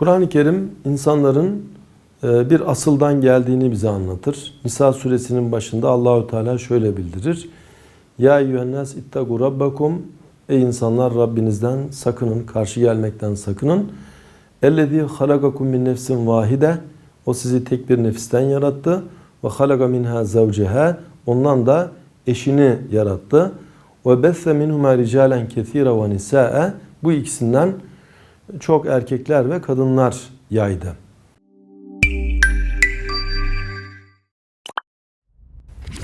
Kur'an-ı Kerim insanların e, bir asıldan geldiğini bize anlatır. Nisa suresinin başında Allahü Teala şöyle bildirir. Ya eyyühennas ittagu rabbakum Ey insanlar Rabbinizden sakının, karşı gelmekten sakının. Ellezî halakakum min nefsin vahide O sizi tek bir nefisten yarattı. Ve halaka minha zavceha Ondan da eşini yarattı. Ve besse minhuma ricalen kesîra ve nisâe Bu ikisinden çok erkekler ve kadınlar yaydı.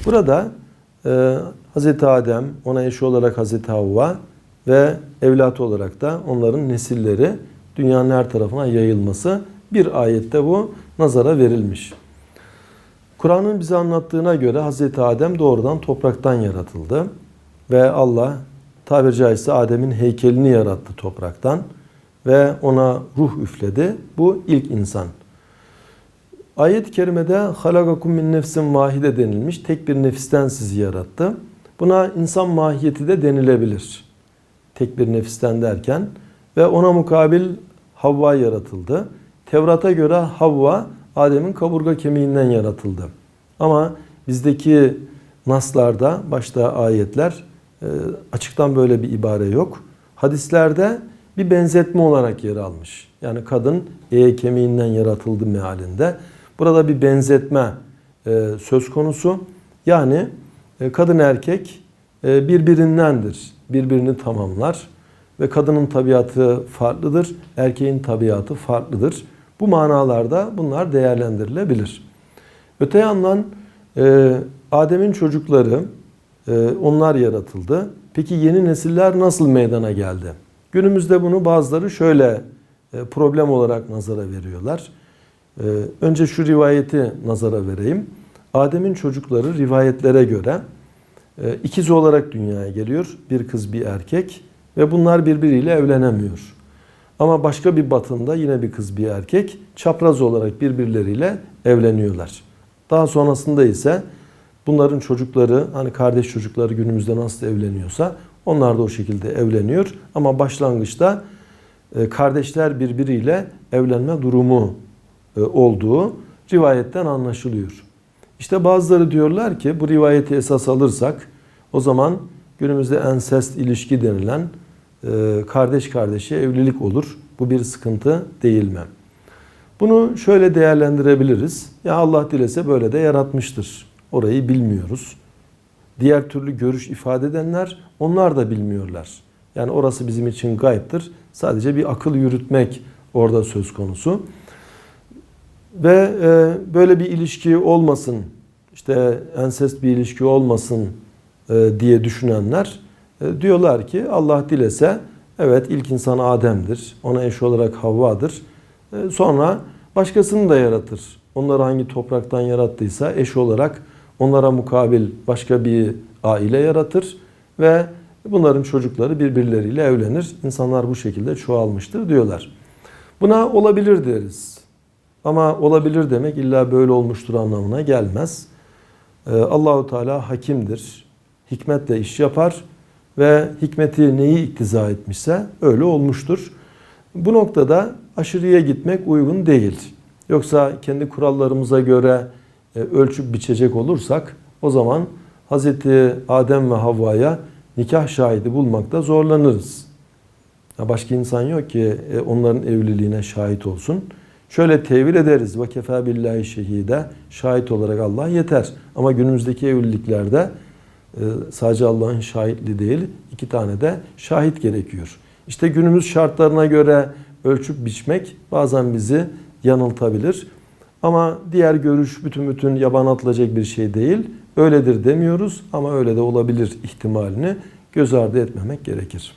Burada e, Hz. Adem, ona eşi olarak Hz. Havva ve evlatı olarak da onların nesilleri dünyanın her tarafına yayılması bir ayette bu nazara verilmiş. Kur'an'ın bize anlattığına göre Hz. Adem doğrudan topraktan yaratıldı ve Allah tabiri caizse Adem'in heykelini yarattı topraktan ve ona ruh üfledi. Bu ilk insan. Ayet-i kerimede halagakum min nefsin vahide denilmiş. Tek bir nefisten sizi yarattı. Buna insan mahiyeti de denilebilir. Tek bir nefisten derken ve ona mukabil Havva yaratıldı. Tevrat'a göre Havva Adem'in kaburga kemiğinden yaratıldı. Ama bizdeki naslarda başta ayetler e, açıktan böyle bir ibare yok. Hadislerde bir benzetme olarak yer almış. Yani kadın e kemiğinden yaratıldı mealinde. Burada bir benzetme e, söz konusu. Yani e, kadın erkek e, birbirindendir. Birbirini tamamlar. Ve kadının tabiatı farklıdır. Erkeğin tabiatı farklıdır. Bu manalarda bunlar değerlendirilebilir. Öte yandan Adem'in çocukları onlar yaratıldı. Peki yeni nesiller nasıl meydana geldi? Günümüzde bunu bazıları şöyle e, problem olarak nazara veriyorlar. E, önce şu rivayeti nazara vereyim. Adem'in çocukları rivayetlere göre e, ikiz olarak dünyaya geliyor. Bir kız bir erkek ve bunlar birbiriyle evlenemiyor. Ama başka bir batında yine bir kız bir erkek çapraz olarak birbirleriyle evleniyorlar. Daha sonrasında ise bunların çocukları hani kardeş çocukları günümüzde nasıl evleniyorsa onlar da o şekilde evleniyor. Ama başlangıçta e, kardeşler birbiriyle evlenme durumu e, olduğu rivayetten anlaşılıyor. İşte bazıları diyorlar ki bu rivayeti esas alırsak o zaman günümüzde ensest ilişki denilen e, kardeş kardeşe evlilik olur. Bu bir sıkıntı değil mi? Bunu şöyle değerlendirebiliriz. Ya Allah dilese böyle de yaratmıştır. Orayı bilmiyoruz. Diğer türlü görüş ifade edenler onlar da bilmiyorlar. Yani orası bizim için gayiptir. Sadece bir akıl yürütmek orada söz konusu. Ve e, böyle bir ilişki olmasın, işte ensest bir ilişki olmasın e, diye düşünenler e, diyorlar ki Allah dilese evet ilk insan Adem'dir. Ona eş olarak Havva'dır. E, sonra başkasını da yaratır. Onları hangi topraktan yarattıysa eş olarak onlara mukabil başka bir aile yaratır ve bunların çocukları birbirleriyle evlenir. İnsanlar bu şekilde çoğalmıştır diyorlar. Buna olabilir deriz. Ama olabilir demek illa böyle olmuştur anlamına gelmez. Ee, Allahu Teala hakimdir. Hikmetle iş yapar ve hikmeti neyi iktiza etmişse öyle olmuştur. Bu noktada aşırıya gitmek uygun değil. Yoksa kendi kurallarımıza göre ölçüp biçecek olursak o zaman Hz. Adem ve Havva'ya nikah şahidi bulmakta zorlanırız. Başka insan yok ki e, onların evliliğine şahit olsun. Şöyle tevil ederiz. Ve kefa billahi şehide. Şahit olarak Allah yeter. Ama günümüzdeki evliliklerde e, sadece Allah'ın şahitliği değil, iki tane de şahit gerekiyor. İşte günümüz şartlarına göre ölçüp biçmek bazen bizi yanıltabilir. Ama diğer görüş bütün bütün yaban atılacak bir şey değil. Öyledir demiyoruz ama öyle de olabilir ihtimalini göz ardı etmemek gerekir.